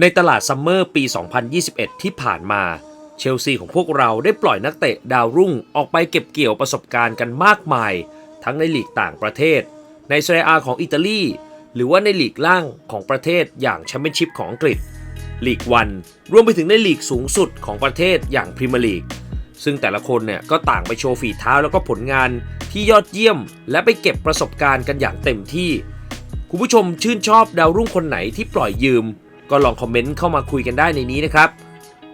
ในตลาดซัมเมอร์ปี 2021 ที่ผ่านมา เชลซีของพวกเราได้ปล่อยนักเตะดาวรุ่งออกไปเก็บเกี่ยวประสบการณ์กันมากมาย ทั้งในลีกต่างประเทศ ในเซเรียอาของอิตาลี หรือว่าในลีกล่างของประเทศอย่างแชมเปี้ยนชิพของอังกฤษลีกวันรวมไปถึงในลีกสูงสุดของประเทศอย่างพรีเมียร์ลีกซึ่งแต่ละคนเนี่ยก็ต่างไปโชว์ฝีเท้าแล้วก็ผลงานที่ยอดเยี่ยม และไปเก็บประสบการณ์กันอย่างเต็มที่ คุณผู้ชมชื่นชอบดาวรุ่งคนไหนที่ปล่อยยืม ก็ลองคอมเมนต์เข้ามาคุยกันได้ในนี้นะครับ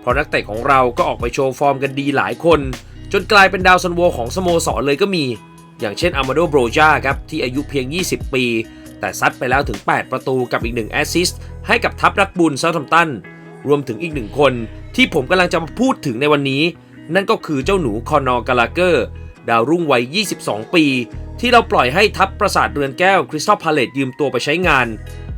เพราะนักเตะของเราก็ออกไปโชว์ฟอร์มกันดีหลายคน จนกลายเป็นดาวซันโวของสโมสรเลยก็มี อย่างเช่นอามาโดโบรจาครับที่อายุเพียง 20 ปี แต่ซัดไปแล้วถึง 8 ประตูกับอีก1แอสซิสต์ให้กับทัพนักบุญเซาท์แฮมตันรวมถึงอีกหนึ่งคนที่ผมกำลังจะมาพูดถึงในวันนี้ นั่นก็คือเจ้าหนูคอนอร์กาลาเกอร์ดาวรุ่งวัย 22 ปี ที่เราปล่อยให้ทัพประสาทเรือนแก้วคริสตัลพาเลตยืมตัวไปใช้งาน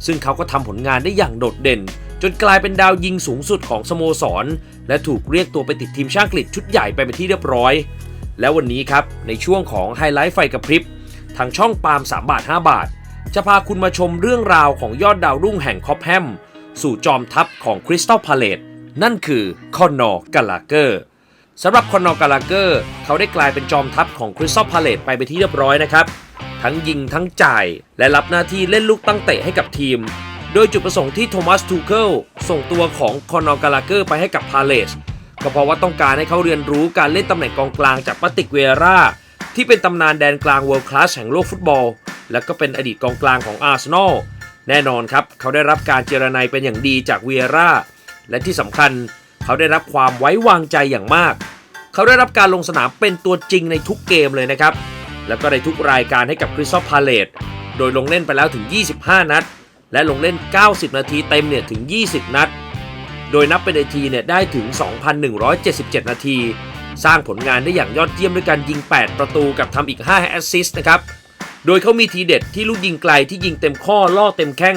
ซึ่งเขาก็ทำผลงานได้อย่างโดดเด่น จนกลายเป็นดาวยิงสูงสุดของสโมสร และถูกเรียกตัวไปติดทีมชาติอังกฤษชุดใหญ่ไปเป็นที่เรียบร้อย แล้ววันนี้ครับในช่วงของไฮไลท์ไฟกระพริบทางช่องปาล์ม3บาท 5 บาท จะพาคุณมาชมเรื่องราวของยอดดาวรุ่งแห่งคอปแฮมสู่จอมทัพของคริสตัลพาเลตนั่นคือคอนอร์กาลาเกอร์สำหรับคอนอร์กาลาเกอร์ เขาได้กลายเป็นจอมทัพของคริสตัลพาเลตไปเป็นที่เรียบร้อยนะครับ ทั้งยิงทั้งจ่าย และรับหน้าที่เล่นลูกตั้งเตะให้กับทีม โดยจุดประสงค์ที่โทมัสทูเคิลส่งตัวของคอนอร์กาลาเกอร์ไปให้กับพาเลสก็เพราะว่าต้องการให้เขาเรียนรู้การเล่นตำแหน่งกองกลางจากปาติกเวราที่เป็นตำนานแดนกลางเวิลด์คลาสแห่งโลกฟุตบอล และก็เป็นอดีตกองกลางของอาร์เซนอลแน่นอนครับ เขาได้รับการเจรไนเป็นอย่างดีจากเวียราและที่สำคัญเขาได้รับความไว้วางใจอย่างมาก เขาได้รับการลงสนามเป็นตัวจริงในทุกเกมเลยนะครับ แล้วก็ในทุกรายการให้กับคริสตัลพาเลตโดยลงเล่นไปแล้วถึง 25 นัด และลงเล่น 90 นาทีเต็มเนี่ยถึง 20 นัด โดยนับเป็นนาทีเนี่ยได้ถึง 2,177 นาที สร้างผลงานได้อย่างยอดเยี่ยมด้วยการยิง 8 ประตูกับทำอีก 5 แอสซิสต์นะครับ โดยเขามีทีเด็ดที่ลูกยิงไกลที่ยิงเต็มข้อล่อเต็มแข้ง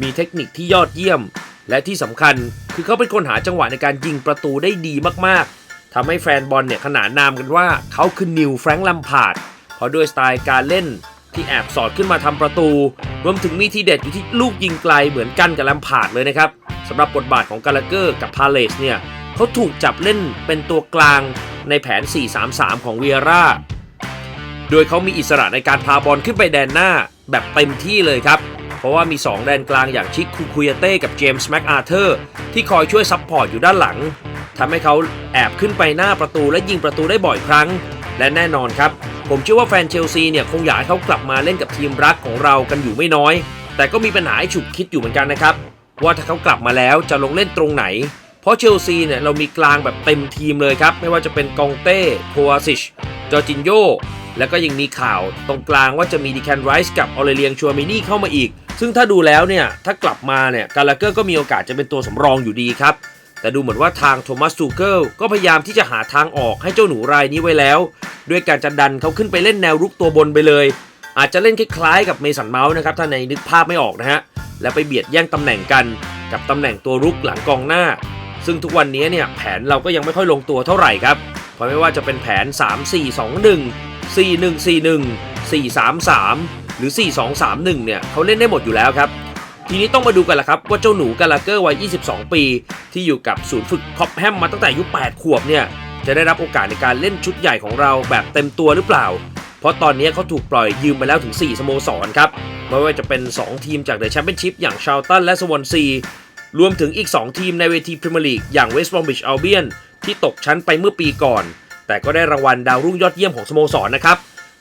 มีเทคนิคที่ยอดเยี่ยม และที่สำคัญคือเขาเป็นคนหาจังหวะในการยิงประตูได้ดีมากๆทำให้แฟนบอลเนี่ยขนานนามกันว่าเขาคือนิวแฟรงค์ลัมพาร์ด ราะด้วยสไตล์การเล่นที่แอบสอดขึ้นมาทำประตู รวมถึงมีทีเด็ดอยู่ที่ลูกยิงไกลเหมือนกันกับลัมพาร์ดเลยนะครับสำหรับบทบาทของกาลาเกอร์กับพาเลสเนี่ยเขาถูกจับเล่นเป็นตัวกลางในแผน 4-3-3 ของเวียร่าโดยเขามีอิสระในการพาบอลขึ้นไปแดนหน้าแบบเต็มที่เลยครับ เพราะว่ามี 2 แดนกลางอย่างชิคคูคุยเต้กับเจมส์แม็กอาร์เธอร์ที่คอยช่วยซับพอร์ตอยู่ด้านหลังทำให้เขาแอบขึ้นไปหน้าประตูและยิงประตูได้บ่อยครั้ง และแน่นอนครับ ผมเชื่อว่าแฟนเชลซีเนี่ยคงอยากให้เขากลับมาเล่นกับทีมรักของเรากันอยู่ไม่น้อย แต่ก็มีปัญหาให้ฉุกคิดอยู่เหมือนกันนะครับว่าถ้าเขากลับมาแล้วจะลงเล่นตรงไหน เพราะเชลซีเนี่ยเรามีกลางแบบเต็มทีมเลยครับ ไม่ว่าจะเป็นกองเต้โควาซิชจอร์จินโยแล้วก็ยังมีข่าวตรงกลางว่าจะมีดิแคนไรส์กับออเรเลียงชัวมินี่เข้ามาอีก ซึ่งถ้าดูแล้วเนี่ย ถ้ากลับมาเนี่ยกาลาเกอร์ก็มีโอกาสจะเป็นตัวสำรองอยู่ดีครับ แต่ดูเหมือนว่าทางโทมัสทูเกิลก็พยายามที่จะหาทางออกให้เจ้าหนูรายนี้ไว้แล้ว ด้วยการจะดันเขาขึ้นไปเล่นแนวรุกตัวบนไปเลย อาจจะเล่นคล้ายๆกับเมสันเมาส์นะครับถ้าในนึกภาพไม่ออกนะฮะแล้วไปเบียดแย่งตำแหน่งกันกับตำแหน่งตัวรุกหลังกองหน้า ซึ่งทุกวันนี้เนี่ยแผนเราก็ยังไม่ค่อยลงตัวเท่าไหร่ครับเพราะไม่ว่าจะเป็นแผน 3 4 2 1 4 1 4 1 4 3 3 หรือ 4 2 3 1 เนี่ยเขาเล่นได้หมดอยู่แล้วครับ ทีนี้ต้องมาดูกันละครับ ว่าเจ้าหนูกาลาเกอร์วัย 22 ปี ที่อยู่กับศูนย์ฝึกคอปแฮมมาตั้งแต่อายุ 8 ขวบเนี่ย จะได้รับโอกาสในการเล่นชุดใหญ่ของเราแบบเต็มตัวหรือเปล่า เพราะตอนนี้เขาถูกปล่อยยืมไปแล้วถึง 4 สโมสรครับ ไม่ว่าจะเป็น 2 ทีมจากเดอะแชมเปี้ยนชิพอย่างชาลตันและสวอนซี รวมถึงอีก 2 ทีมในเวทีพรีเมียร์ลีกอย่างเวสต์บรอมบิชอัลเบียนที่ตกชั้นไปเมื่อปีก่อน แต่ก็ได้รางวัลดาวรุ่งยอดเยี่ยมของสโมสรนะครับ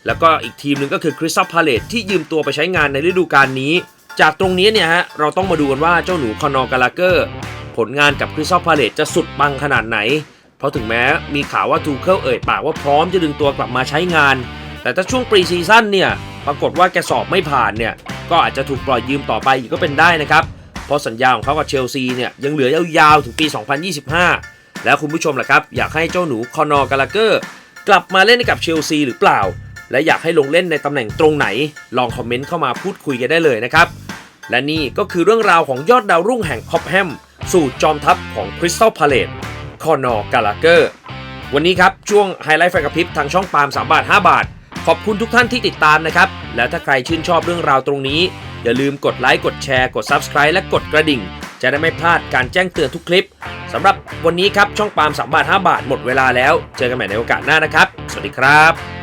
แล้วก็อีกทีมหนึ่งก็คือคริสตัลพาเลตที่ยืมตัวไปใช้งานในฤดูกาลนี้ จากตรงนี้เนี่ยฮะเราต้องมาดูกันว่าเจ้าหนูคอนอร์กาลาเกอร์ผลงานกับคริสตัลพาเลตจะสุดปังขนาดไหน เพราะถึงแม้มีข่าวว่าทูเคิลเอ่ยปากว่าพร้อมจะดึงตัวกลับมาใช้งาน แต่ถ้าช่วงปรีซีซั่นเนี่ยปรากฏว่าแกสอบไม่ผ่านเนี่ยก็อาจจะถูกปล่อยยืมต่อไปอีกก็เป็นได้นะครับ เพราะสัญญาของเขากับเชลซีเนี่ยยังเหลือยาวๆถึงปี 2025 แล้วคุณผู้ชมล่ะครับ อยากให้เจ้าหนูคอนอร์กาลาเกอร์กลับมาเล่นกับเชลซีหรือเปล่า และอยากให้ลงเล่นในตำแหน่งตรงไหน ลองคอมเมนต์เข้ามาพูดคุยกันได้เลยนะครับ และนี่ก็คือเรื่องราวของยอดดาวรุ่งแห่งคอปแฮมสู่จอมทัพของคริสตัลพาเลต คอนอร์กาลาเกอร์ วันนี้ครับช่วงไฮไลท์ไฟกระพริบทางช่องปาล์ม3บาท 5 บาท ขอบคุณทุกท่านที่ติดตามนะครับ แล้วถ้าใครชื่นชอบเรื่องราวตรงนี้ อย่าลืมกดไลค์กดแชร์กด Subscribe และกดกระดิ่ง จะได้ไม่พลาดการแจ้งเตือนทุกคลิปสำหรับวันนี้ครับช่องปาล์ม3บาท 5 บาทหมดเวลาแล้ว เจอกันใหม่ในโอกาสหน้านะครับ สวัสดีครับ